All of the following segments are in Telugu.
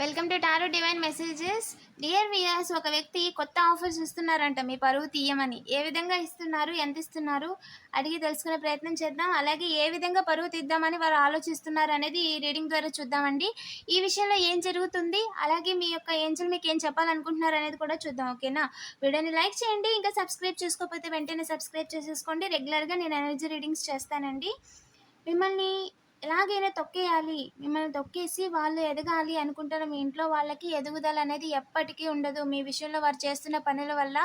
Welcome to tarot divine messages dear viewers ఒక వ్యక్తి కొత్త ఆఫర్స్ ఇస్తున్నారంట. మీ పరువు తీయమని. ఏ విధంగా ఇస్తున్నారు? ఎంత ఇస్తున్నారు? అడిగి తెలుసుకునే ప్రయత్నం చేద్దాం. అలాగే ఏ విధంగా పరువు తీద్దామని వారు ఆలోచిస్తున్నారు అనేది ఈ రీడింగ్ ద్వారా చూద్దామండి. ఈ విషయంలో ఏం జరుగుతుంది? అలాగే మీ యొక్క ఏంజల్ మీకు ఏం చెప్పాలనుకుంటున్నారు అనేది కూడా చూద్దాం ఓకేనా? వీడియోని లైక్ చేయండి. ఇంకా సబ్స్క్రైబ్ చేసుకోకపోతే వెంటనే సబ్స్క్రైబ్ చేసేసుకోండి. రెగ్యులర్గా నేను ఎనర్జీ రీడింగ్స్ చేస్తానండి. మిమ్మల్ని ఎలాగైనా తొక్కేయాలి మిమ్మల్ని తొక్కేసి వాళ్ళు ఎదగాలి అనుకుంటారు. మీ ఇంట్లో వాళ్ళకి ఎదుగుదల అనేది ఎప్పటికీ ఉండదు. మీ విషయంలో వారు చేస్తున్న పనుల వల్ల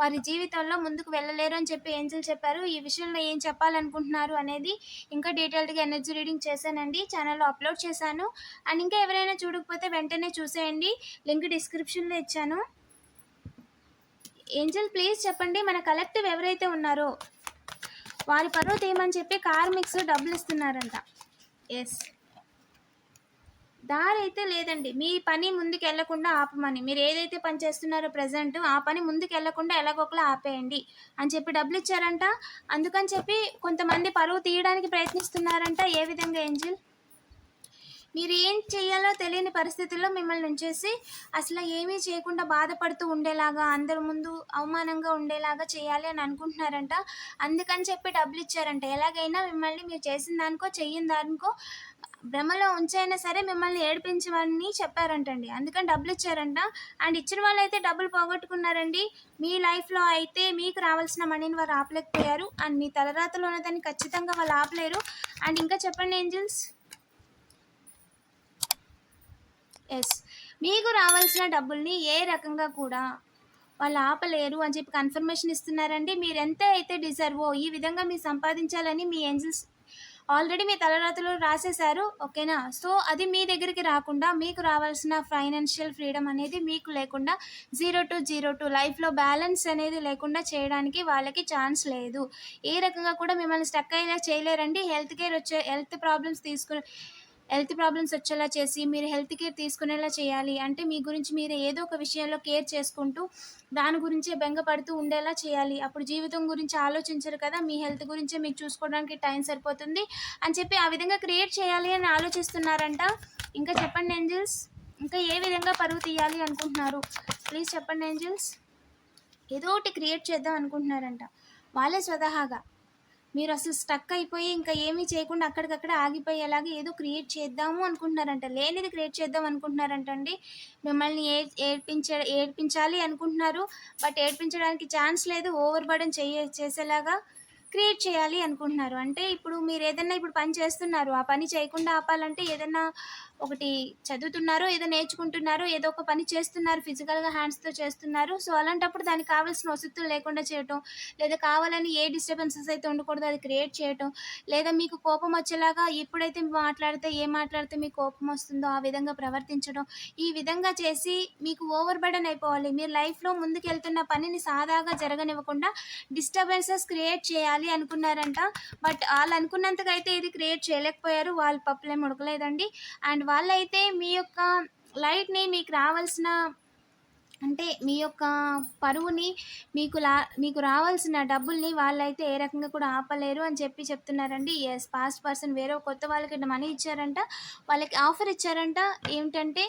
వారి జీవితంలో ముందుకు వెళ్ళలేరు అని చెప్పి ఏంజల్ చెప్పారు. ఈ విషయంలో ఏం చెప్పాలనుకుంటున్నారు అనేది ఇంకా డీటెయిల్డ్గా ఎనర్జీ రీడింగ్ చేశానండి. ఛానల్లో అప్లోడ్ చేశాను. అండ్ ఇంకా ఎవరైనా చూడకపోతే వెంటనే చూసేయండి. లింక్ డిస్క్రిప్షన్లో ఇచ్చాను. ఏంజల్ ప్లీజ్ చెప్పండి. మన కలెక్టివ్ ఎవరైతే ఉన్నారో వారి పరువు తీయమని చెప్పి కార్మిక్స్ డబ్బులు ఇస్తున్నారంట. ఎస్ దారి అయితే లేదండి. మీ పని ముందుకు వెళ్ళకుండా ఆపమని. మీరు ఏదైతే పని చేస్తున్నారో ప్రజెంట్ ఆ పని ముందుకు వెళ్ళకుండా ఎలాగొకలా ఆపేయండి అని చెప్పి డబ్బులు ఇచ్చారంట. అందుకని చెప్పి కొంతమంది పరువు తీయడానికి ప్రయత్నిస్తున్నారంట. ఏ విధంగా ఏంజిల్? మీరు ఏం చేయాలో తెలియని పరిస్థితుల్లో మిమ్మల్ని ఉంచేసి అసలు ఏమీ చేయకుండా బాధపడుతూ ఉండేలాగా అందరి ముందు అవమానంగా ఉండేలాగా చేయాలి అని అనుకుంటున్నారంట. అందుకని చెప్పి డబ్బులు ఇచ్చారంట. ఎలాగైనా మిమ్మల్ని మీరు చేసిన దానికో చెయ్యిన దానికో భ్రమలో ఉంచైనా సరే మిమ్మల్ని ఏడిపించమని చెప్పారంటండి. అందుకని డబ్బులు ఇచ్చారంట. అండ్ ఇచ్చిన వాళ్ళు అయితే డబ్బులు పోగొట్టుకున్నారండి. మీ లైఫ్లో అయితే మీకు రావాల్సిన మనీని వారు ఆపలేకపోయారు. అండ్ మీ తలరాతలో ఉన్నదాన్ని ఖచ్చితంగా వాళ్ళు ఆపలేరు. అండ్ ఇంకా చెప్పండి ఏంజల్స్? ఎస్. మీకు రావాల్సిన డబ్బుల్ని ఏ రకంగా కూడా వాళ్ళు ఆపలేరు అని చెప్పి కన్ఫర్మేషన్ ఇస్తున్నారండి. మీరు ఎంత అయితే డిజర్వో ఈ విధంగా మీరు సంపాదించాలని మీ ఏంజల్స్ ఆల్రెడీ మీ తలరాతలు రాసేశారు. ఓకేనా? సో అది మీ దగ్గరికి రాకుండా మీకు రావాల్సిన ఫైనాన్షియల్ ఫ్రీడమ్ అనేది మీకు లేకుండా జీరో టు జీరో టు లైఫ్లో బ్యాలెన్స్ అనేది లేకుండా చేయడానికి వాళ్ళకి ఛాన్స్ లేదు. ఏ రకంగా కూడా మిమ్మల్ని స్టక్ అయినా చేయలేరండి. హెల్త్ కేర్ వచ్చే హెల్త్ ప్రాబ్లమ్స్ తీసుకుని హెల్త్ ప్రాబ్లమ్స్ వచ్చేలా చేసి మీరు హెల్త్ కేర్ తీసుకునేలా చేయాలి. అంటే మీ గురించి మీరు ఏదో ఒక విషయంలో కేర్ చేసుకుంటూ దాని గురించే బెంగపడుతూ ఉండేలా చేయాలి. అప్పుడు జీవితం గురించి ఆలోచించరు కదా మీ హెల్త్ గురించే మీకు చూసుకోవడానికి టైం సరిపోతుంది అని చెప్పి ఆ విధంగా క్రియేట్ చేయాలి అని ఆలోచిస్తున్నారంట. ఇంకా చెప్పండి ఏంజల్స్? ఇంకా ఏ విధంగా పరువు తీయాలి అనుకుంటున్నారు? ప్లీజ్ చెప్పండి ఏంజల్స్. ఏదో ఒకటి క్రియేట్ చేద్దాం అనుకుంటున్నారంట. వాళ్ళే స్వతహాగా. మీరు అసలు స్టక్ అయిపోయి ఇంకా ఏమీ చేయకుండా అక్కడికక్కడ ఆగిపోయేలాగా ఏదో క్రియేట్ చేద్దాము అనుకుంటున్నారంట. లేనిది క్రియేట్ చేద్దాం అనుకుంటున్నారంట అండి మిమ్మల్ని ఏ ఏడ్పించ ఏడ్పించాలి అనుకుంటున్నారు. బట్ ఏడ్పించడానికి ఛాన్స్ లేదు. ఓవర్ బర్డన్ చేయ చేసేలాగా క్రియేట్ చేయాలి అనుకుంటున్నారు. అంటే ఇప్పుడు మీరు ఏదైనా ఇప్పుడు పని చేస్తున్నారు. ఆ పని చేయకుండా ఆపాలంటే ఏదైనా ఒకటి చదువుతున్నారు ఏదో నేర్చుకుంటున్నారు ఏదో ఒక పని చేస్తున్నారు ఫిజికల్గా హ్యాండ్స్తో చేస్తున్నారు. సో అలాంటప్పుడు దానికి కావాల్సిన వసతులు లేకుండా చేయటం లేదా కావాలని ఏ డిస్టర్బెన్సెస్ అయితే ఉండకూడదు అది క్రియేట్ చేయటం లేదా మీకు కోపం వచ్చేలాగా ఎప్పుడైతే మాట్లాడితే ఏ మాట్లాడితే మీకు కోపం వస్తుందో ఆ విధంగా ప్రవర్తించడం ఈ విధంగా చేసి మీకు ఓవర్ బర్డన్ అయిపోవాలి. మీరు లైఫ్లో ముందుకు వెళ్తున్న పనిని సాదాగా జరగనివ్వకుండా డిస్టర్బెన్సెస్ క్రియేట్ చేయాలి అనుకున్నారంట. బట్ వాళ్ళు అనుకున్నంతగా అయితే ఇది క్రియేట్ చేయలేకపోయారు. వాళ్ళ పప్పులేం ఉడకలేదండి. అండ్ వాళ్ళైతే మీ యొక్క లైట్ని మీకు రావాల్సిన అంటే మీ యొక్క పరువుని మీకు లా మీకు రావాల్సిన డబ్బుల్ని వాళ్ళైతే ఏ రకంగా కూడా ఆపలేరు అని చెప్పి చెప్తున్నారండి. ఎస్ పాస్ట్ పర్సన్ వేరే కొత్త వాళ్ళకి మనీ ఇచ్చారంట వాళ్ళకి ఆఫర్ ఇచ్చారంట. ఏమిటంటే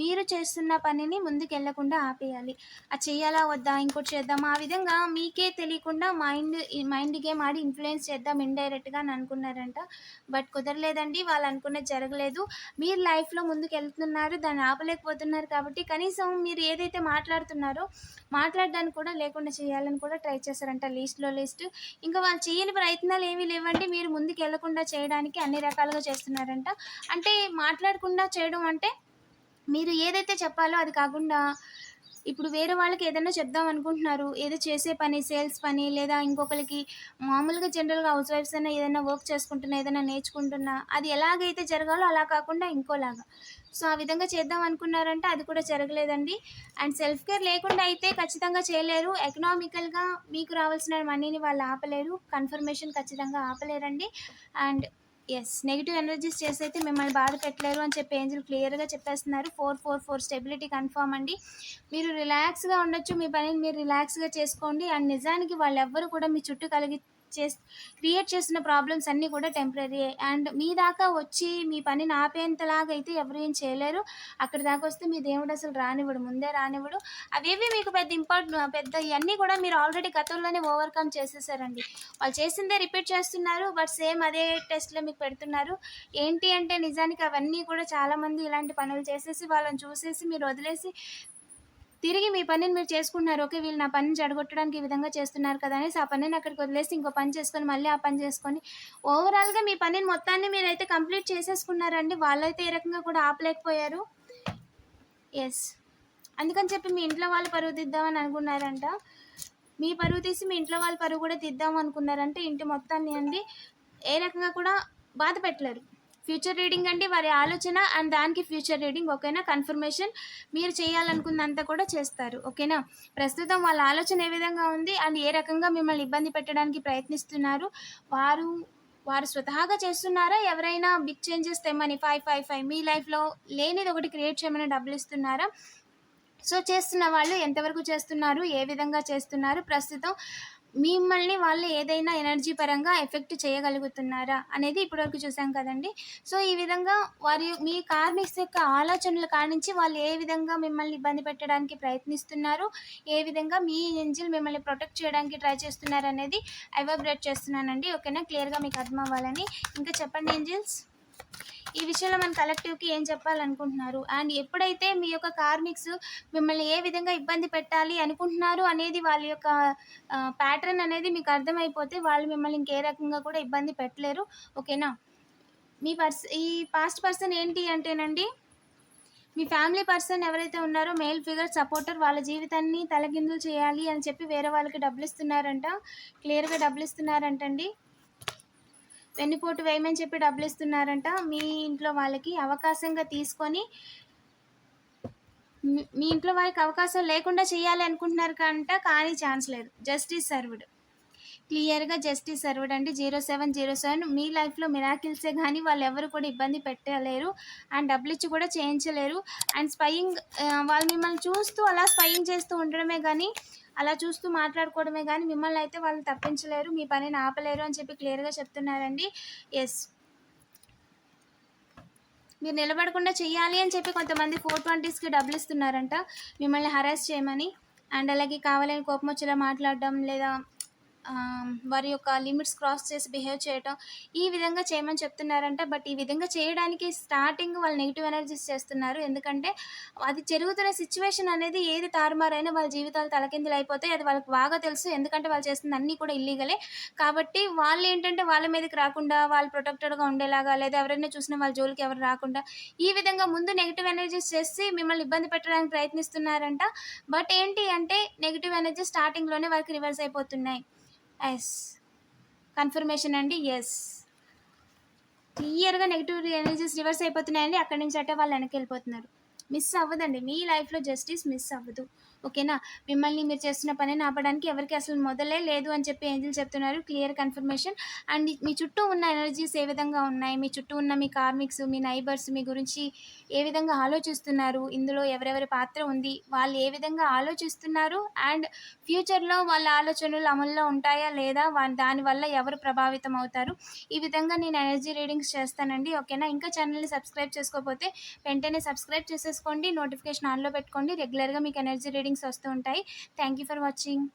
మీరు చేస్తున్న పనిని ముందుకు వెళ్ళకుండా ఆపేయాలి. అది చేయాలా వద్దా ఇంకోటి చేద్దామా? ఆ విధంగా మీకే తెలియకుండా మైండ్ మైండ్ గేమ్ ఆడి ఇన్ఫ్లుయెన్స్ చేద్దాం ఇండైరెక్ట్గా అని అనుకున్నారంట. బట్ కుదరలేదండి వాళ్ళు అనుకున్నది జరగలేదు. మీరు లైఫ్లో ముందుకు వెళ్తున్నారు దాన్ని ఆపలేకపోతున్నారు కాబట్టి కనీసం మీరు ఏదైతే మాట్లాడుతున్నారు. మాట్లాడడానికి కూడా లేకుండా చేయాలని కూడా ట్రై చేశారంట లిస్ట్లో లిస్ట్. ఇంకా వాళ్ళు చేయని ప్రయత్నాలు ఏమీ లేవండి. మీరు ముందుకు వెళ్ళకుండా చేయడానికి అన్ని రకాలుగా చేస్తున్నారంట. అంటే మాట్లాడకుండా చేయడం అంటే మీరు ఏదైతే చెప్పాలో అది కాకుండా ఇప్పుడు వేరే వాళ్ళకి ఏదైనా చెప్దాం అనుకుంటున్నారు ఏదో చేసే పని సేల్స్ పని లేదా ఇంకొకరికి మామూలుగా జనరల్గా హౌస్ వైఫ్స్ అయినా ఏదైనా వర్క్ చేసుకుంటున్నా ఏదైనా నేర్చుకుంటున్నా అది ఎలాగైతే జరగాలో అలా కాకుండా ఇంకోలాగా. సో ఆ విధంగా చేద్దాం అనుకున్నారంటే అది కూడా జరగలేదండి. అండ్ సెల్ఫ్ కేర్ లేకుండా అయితే ఖచ్చితంగా చేయలేరు. ఎకనామికల్గా మీకు రావాల్సిన మనీని వాళ్ళు ఆపలేరు. కన్ఫర్మేషన్ ఖచ్చితంగా ఆపలేరండి. అండ్ ఎస్ నెగిటివ్ ఎనర్జీస్ చేసి అయితే మిమ్మల్ని బాధ పెట్టలేరు అని చెప్పి ఏంజిల్ క్లియర్గా చెప్పేస్తున్నారు. Four four four stability confirm అండి. మీరు రిలాక్స్గా ఉండొచ్చు మీ పనిని మీరు రిలాక్స్గా చేసుకోండి. అండ్ నిజానికి వాళ్ళు ఎవ్వరు కూడా మీ చుట్టూ కలిగి చేస్ క్రియేట్ చేసిన ప్రాబ్లమ్స్ అన్నీ కూడా టెంపరీ అండ్ మీ దాకా వచ్చి మీ పనిని ఆపేంతలాగా అయితే ఎవరు ఏం చేయలేరు. అక్కడి దాకా వస్తే మీ దేవుడు అసలు రానివ్వడు ముందే రానివ్వడు. అవేవి మీకు పెద్ద ఇంపార్టెంట్ పెద్ద ఇవన్నీ కూడా మీరు ఆల్రెడీ గతంలోనే ఓవర్కమ్ చేసేసారండి. వాళ్ళు చేసిందే రిపీట్ చేస్తున్నారు బట్ సేమ్ అదే టెస్ట్లో మీకు పెడుతున్నారు. ఏంటి అంటే నిజానికి అవన్నీ కూడా చాలామంది ఇలాంటి పనులు చేసేసి వాళ్ళని చూసేసి మీరు వదిలేసి తిరిగి మీ పనిని మీరు చేసుకుంటున్నారు. ఓకే వీళ్ళు నా పనిని జడగొట్టడానికి ఈ విధంగా చేస్తున్నారు కదా అనేసి ఆ పనిని అక్కడికి వదిలేసి ఇంకో పని చేసుకొని మళ్ళీ ఆ పని చేసుకొని ఓవరాల్గా మీ పనిని మొత్తాన్ని మీరైతే కంప్లీట్ చేసేసుకున్నారండి. వాళ్ళైతే ఏ రకంగా కూడా ఆపలేకపోయారు. ఎస్ అందుకని చెప్పి మీ ఇంట్లో వాళ్ళు పరువు దిద్దామని అనుకున్నారంట. మీ పరువు తీసి మీ ఇంట్లో వాళ్ళ పరువు కూడా తీద్దాం అనుకున్నారంటే ఇంటి మొత్తాన్ని అండి ఏ రకంగా కూడా బాధ పెట్టలేరు. ఫ్యూచర్ రీడింగ్ అంటే వారి ఆలోచన అండ్ దానికి ఫ్యూచర్ రీడింగ్ ఓకేనా? కన్ఫర్మేషన్ మీరు చేయాలనుకున్నంత కూడా చేస్తారు ఓకేనా? ప్రస్తుతం వాళ్ళ ఆలోచన ఏ విధంగా ఉంది అండ్ ఏ రకంగా మిమ్మల్ని ఇబ్బంది పెట్టడానికి ప్రయత్నిస్తున్నారు? వారు వారు స్వతహాగా చేస్తున్నారా? ఎవరైనా బిగ్ చేంజెస్ తెమ్మని ఫైవ్ ఫైవ్ ఫైవ్ మీ లైఫ్లో లేనిది ఒకటి క్రియేట్ చేయమని డబ్బులు ఇస్తున్నారా? సో చేస్తున్న వాళ్ళు ఎంతవరకు చేస్తున్నారు? ఏ విధంగా చేస్తున్నారు? ప్రస్తుతం మిమ్మల్ని వాళ్ళు ఏదైనా ఎనర్జీ పరంగా ఎఫెక్ట్ చేయగలుగుతున్నారా అనేది ఇప్పటివరకు చూసాం కదండి. సో ఈ విధంగా వారి మీ కార్మిక్స్ యొక్క ఆలోచనల కానించి వాళ్ళు ఏ విధంగా మిమ్మల్ని ఇబ్బంది పెట్టడానికి ప్రయత్నిస్తున్నారు ఏ విధంగా మీ ఏంజిల్ మిమ్మల్ని ప్రొటెక్ట్ చేయడానికి ట్రై చేస్తున్నారు అనేది ఎవాబరేట్ చేస్తున్నానండి. ఓకేనా? క్లియర్గా మీకు అర్థం అవ్వాలని ఇంకా చెప్పండి ఏంజిల్స్ ఈ విషయంలో మన కలెక్టివ్కి ఏం చెప్పాలనుకుంటున్నారు? అండ్ ఎప్పుడైతే మీ యొక్క కార్మిక్స్ మిమ్మల్ని ఏ విధంగా ఇబ్బంది పెట్టాలి అనుకుంటున్నారు అనేది వాళ్ళ యొక్క ప్యాటర్న్ అనేది మీకు అర్థమైపోతే వాళ్ళు మిమ్మల్ని ఇంకే రకంగా కూడా ఇబ్బంది పెట్టలేరు. ఓకేనా మీ పర్స్ ఈ పాస్ట్ పర్సన్ ఏంటి అంటేనండి మీ ఫ్యామిలీ పర్సన్ ఎవరైతే ఉన్నారో మేల్ ఫిగర్ సపోర్టర్ వాళ్ళ జీవితాన్ని తలగిందులు చేయాలి అని చెప్పి వేరే వాళ్ళకి డబ్బులు ఇస్తున్నారంట. క్లియర్గా డబ్బులు ఇస్తున్నారంటండి. వెన్నుపోటు వేయమని చెప్పి డబ్బులు ఇస్తున్నారంట మీ ఇంట్లో వాళ్ళకి అవకాశంగా తీసుకొని మీ- ఇంట్లో వాళ్ళకి అవకాశం లేకుండా చేయాలి అనుకుంటున్నారు కంట కానీ ఛాన్స్ లేదు. Justice served. క్లియర్గా జస్టిస్ సర్వ్డ్ అండి. Zero seven zero seven. మీ లైఫ్లో మిరాకిల్సే కానీ వాళ్ళు ఎవరు కూడా ఇబ్బంది పెట్టలేరు. అండ్ డబ్బులు ఇచ్చి కూడా చేయించలేరు. అండ్ స్పయింగ్ వాళ్ళు మిమ్మల్ని చూస్తూ అలా స్పయింగ్ చేస్తూ ఉండడమే కానీ అలా చూస్తూ మాట్లాడుకోవడమే కానీ మిమ్మల్ని అయితే వాళ్ళు తప్పించలేరు. మీ పనిని ఆపలేరు అని చెప్పి క్లియర్గా చెప్తున్నారండి. ఎస్. మీరు నిలబడకుండా చెయ్యాలి అని చెప్పి కొంతమంది ఫోర్ ట్వంటీస్కి డబ్బులు ఇస్తున్నారంట. మిమ్మల్ని హరాస్ చేయమని. అండ్ అలాగే కావాలని కోపం వచ్చేలా మాట్లాడడం లేదా వారి యొక్క లిమిట్స్ క్రాస్ చేసి బిహేవ్ చేయటం ఈ విధంగా చేయమని చెప్తున్నారంట. బట్ ఈ విధంగా చేయడానికి స్టార్టింగ్ వాళ్ళు నెగిటివ్ ఎనర్జీస్ చేస్తున్నారు. ఎందుకంటే అది జరుగుతున్న సిచ్యువేషన్ అనేది ఏది తారుమారైనా వాళ్ళ జీవితాలు తలకిందులు అయిపోతాయి. అది వాళ్ళకి బాగా తెలుసు. ఎందుకంటే వాళ్ళు చేస్తుంది అన్నీ కూడా ఇల్లీగలే కాబట్టి వాళ్ళు ఏంటంటే వాళ్ళ మీదకి రాకుండా వాళ్ళు ప్రొటెక్టెడ్గా ఉండేలాగా లేదా ఎవరైనా చూసినా వాళ్ళ జోలికి ఎవరు రాకుండా ఈ విధంగా ముందు నెగిటివ్ ఎనర్జీస్ చేసి మిమ్మల్ని ఇబ్బంది పెట్టడానికి ప్రయత్నిస్తున్నారంట. బట్ ఏంటి అంటే నెగిటివ్ ఎనర్జీ స్టార్టింగ్లోనే వాళ్ళకి రివర్స్ అయిపోతున్నాయి. ఎస్ కన్ఫర్మేషన్ అండి ఎస్ క్లియర్గా నెగిటివ్ ఎనర్జీస్ రివర్స్ అయిపోతున్నాయండి. అక్కడి నుంచి అంటే వాళ్ళు వెనక్కి వెళ్ళిపోతున్నారు. మిస్ అవ్వదండి. మీ లైఫ్లో జస్టిస్ మిస్ అవ్వదు. ఓకేనా? మిమ్మల్ని మీరు చేస్తున్న పనిని ఆపడానికి ఎవరికి అసలు మొదలే లేదు అని చెప్పి ఏంజిల్ చెప్తున్నారు. Clear confirmation. అండ్ మీ చుట్టూ ఉన్న ఎనర్జీస్ ఏ విధంగా ఉన్నాయి? మీ చుట్టూ ఉన్న మీ కార్మిక్స్ మీ నైబర్స్ మీ గురించి ఏ విధంగా ఆలోచిస్తున్నారు? ఇందులో ఎవరెవరి పాత్ర ఉంది? వాళ్ళు ఏ విధంగా ఆలోచిస్తున్నారు? అండ్ ఫ్యూచర్లో వాళ్ళ ఆలోచనలు అమల్లో ఉంటాయా లేదా? వా- దానివల్ల ఎవరు ప్రభావితం అవుతారు? ఈ విధంగా నేను ఎనర్జీ రీడింగ్స్ చేస్తానండి. ఓకేనా? ఇంకా ఛానల్ని సబ్స్క్రైబ్ చేసుకోకపోతే వెంటనే సబ్స్క్రైబ్ చేసేసుకోండి. నోటిఫికేషన్ ఆన్లో పెట్టుకోండి. రెగ్యులర్గా మీకు ఎనర్జీ రీడింగ్స్ వస్తూ ఉంటాయి. Thank you for watching